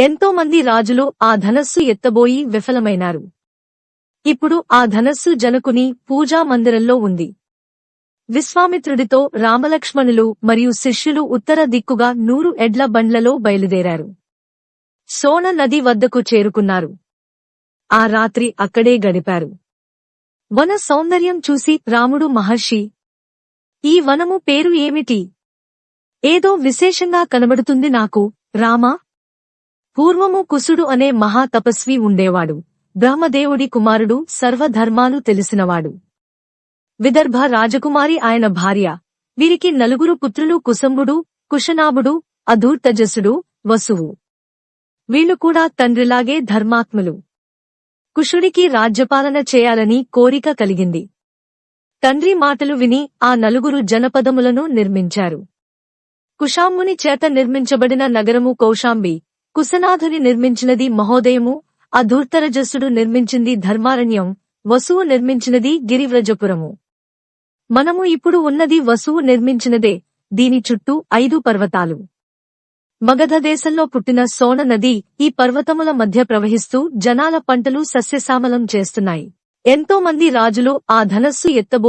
ఎంతో మంది రాజులు ఆ ధనస్సు ఎత్తబోయి విఫలమైనారు. ఇప్పుడు ఆ ధనస్సు జనకుని పూజా మందిరంలో ఉంది. విశ్వామిత్రుడితో రామలక్ష్మణులు మరియు శిష్యులు ఉత్తర దిక్కుగా నూరు ఎడ్ల బండ్లలో బయలుదేరారు. సోన నది వద్దకు చేరుకున్నారు. ఆ రాత్రి అక్కడే గడిపారు. వన సౌందర్యం చూసి రాముడు మహర్షి ఈ వనము పేరు ఏమిటి? ఏదో విశేషంగా కనబడుతుంది నాకు రామా? పూర్వము కుసుడు అనే మహా తపస్వి ఉండేవాడు. బ్రహ్మదేవుడి కుమారుడు సర్వధర్మాలు తెలిసినవాడు. విదర్భ రాజకుమారి ఆయన భార్య. వీరికి నలుగురు పుత్రులు కుసంబుడు కుశనాభుడు అధూర్తజసుడు వసువు. వీళ్ళు కూడా తండ్రిలాగే ధర్మాత్ములు. కుషుడికి రాజ్యపాలన చేయాలని కోరిక కలిగింది. తండ్రి మాటలు విని ఆ నలుగురు జనపదములను నిర్మించారు. కుషాంబుని చేత నిర్మించబడిన నగరము కౌశాంబి. కుశనాథుని నిర్మించినది మహోదయము అధూర్తరజస్సుడు నిర్మించింది ధర్మారణ్యం వసువు నిర్మించినది గిరివ్రజపురము. మనము ఇప్పుడు ఉన్నది వసువు నిర్మించినదే దీని చుట్టూ ఐదు పర్వతాలు. మగధ దేశంలో పుట్టిన సోన నది ఈ పర్వతముల మధ్య ప్రవహిస్తూ జనాల పంటలు సస్యశ్యామలం చేస్తున్నాయి. ఎంతో మంది రాజులు ఆ ధనస్సు ఎత్తబో